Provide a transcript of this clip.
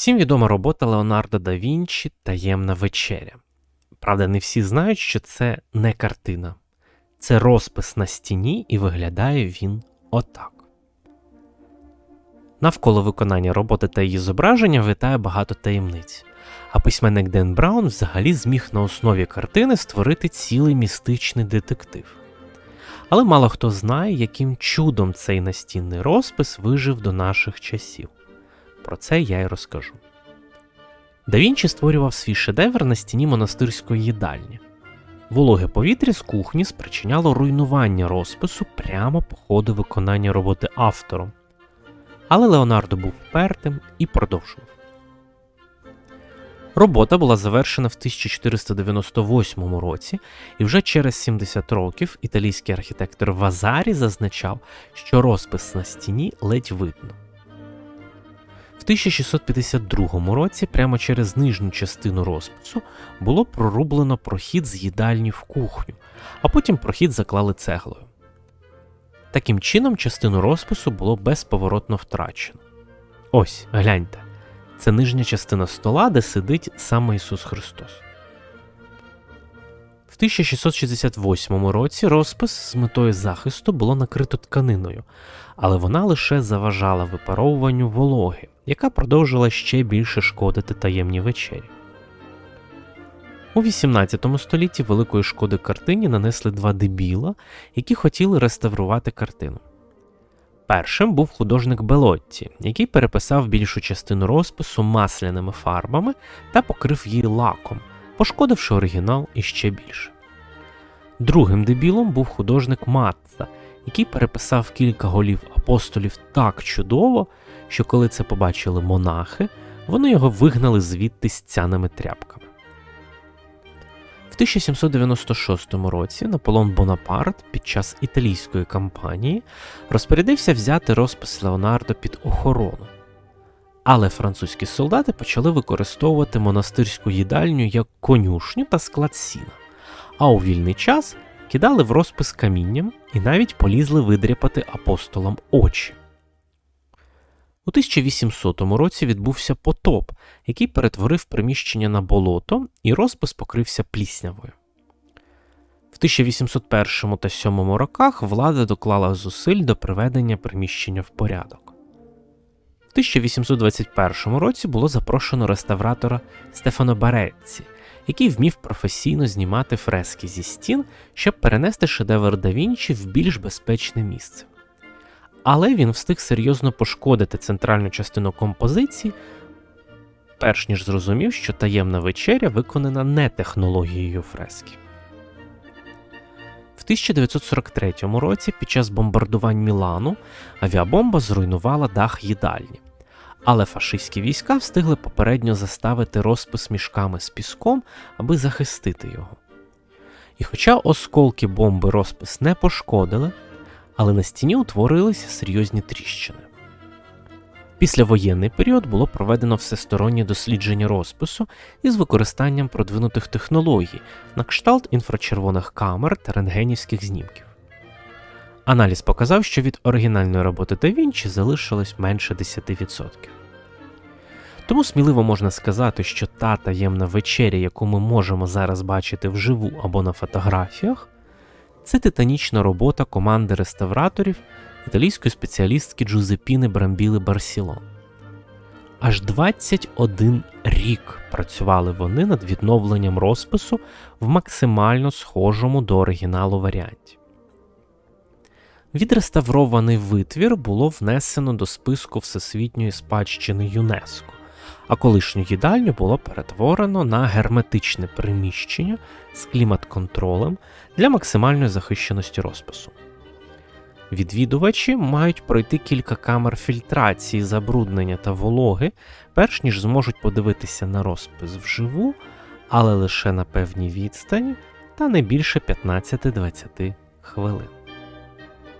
Всім відома робота Леонардо да Вінчі Таємна вечеря. Правда, не всі знають, що це не картина. Це розпис на стіні, і виглядає він отак. Навколо виконання роботи та її зображення витає багато таємниць. А письменник Ден Браун взагалі зміг на основі картини створити цілий містичний детектив. Але мало хто знає, яким чудом цей настінний розпис вижив до наших часів. Про це я й розкажу. Да Вінчі створював свій шедевр на стіні монастирської їдальні. Вологе повітря з кухні спричиняло руйнування розпису прямо по ходу виконання роботи автором. Але Леонардо був впертим і продовжував. Робота була завершена в 1498 році, і вже через 70 років італійський архітектор Вазарі зазначав, що розпис на стіні ледь видно. В 1652 році прямо через нижню частину розпису було прорублено прохід з їдальні в кухню, а потім прохід заклали цеглою. Таким чином, частину розпису було безповоротно втрачено. Ось, гляньте, це нижня частина стола, де сидить саме Ісус Христос. В 1668 році розпис з метою захисту було накрито тканиною, але вона лише заважала випаровуванню вологи, яка продовжила ще більше шкодити таємній вечері. У 18 столітті великої шкоди картині нанесли два дебіла, які хотіли реставрувати картину. Першим був художник Белотті, який переписав більшу частину розпису масляними фарбами та покрив її лаком, пошкодивши оригінал іще більше. Другим дебілом був художник Матца, який переписав кілька голів апостолів так чудово, що коли це побачили монахи, вони його вигнали звідти з цяними тряпками. В 1796 році Наполеон Бонапарт під час італійської кампанії розпорядився взяти розпис Леонардо під охорону. Але французькі солдати почали використовувати монастирську їдальню як конюшню та склад сіна, а у вільний час кидали в розпис камінням і навіть полізли видряпати апостолам очі. У 1800 році відбувся потоп, який перетворив приміщення на болото, і розпис покрився пліснявою. В 1801 та 7 роках влада доклала зусиль до приведення приміщення в порядок. В 1821 році було запрошено реставратора Стефано Барецці, який вмів професійно знімати фрески зі стін, щоб перенести шедевр да Вінчі в більш безпечне місце. Але він встиг серйозно пошкодити центральну частину композиції, перш ніж зрозумів, що таємна вечеря виконана не технологією фрески. В 1943 році під час бомбардувань Мілану авіабомба зруйнувала дах їдальні, але фашистські війська встигли попередньо заставити розпис мішками з піском, аби захистити його. І хоча осколки бомби розпис не пошкодили, але на стіні утворилися серйозні тріщини. Післявоєнний період було проведено всестороннє дослідження розпису із використанням продвинутих технологій на кшталт інфрачервоних камер та рентгенівських знімків. Аналіз показав, що від оригінальної роботи Да Вінчі залишилось менше 10%. Тому сміливо можна сказати, що та таємна вечеря, яку ми можемо зараз бачити вживу або на фотографіях, це титанічна робота команди реставраторів італійської спеціалістки Джузепіни Брамбіли Барсілон. Аж 21 рік працювали вони над відновленням розпису в максимально схожому до оригіналу варіанті. Відреставрований витвір було внесено до списку Всесвітньої спадщини ЮНЕСКО, а колишню їдальню було перетворено на герметичне приміщення з клімат-контролем для максимальної захищеності розпису. Відвідувачі мають пройти кілька камер фільтрації, забруднення та вологи, перш ніж зможуть подивитися на розпис вживу, але лише на певній відстані та не більше 15-20 хвилин.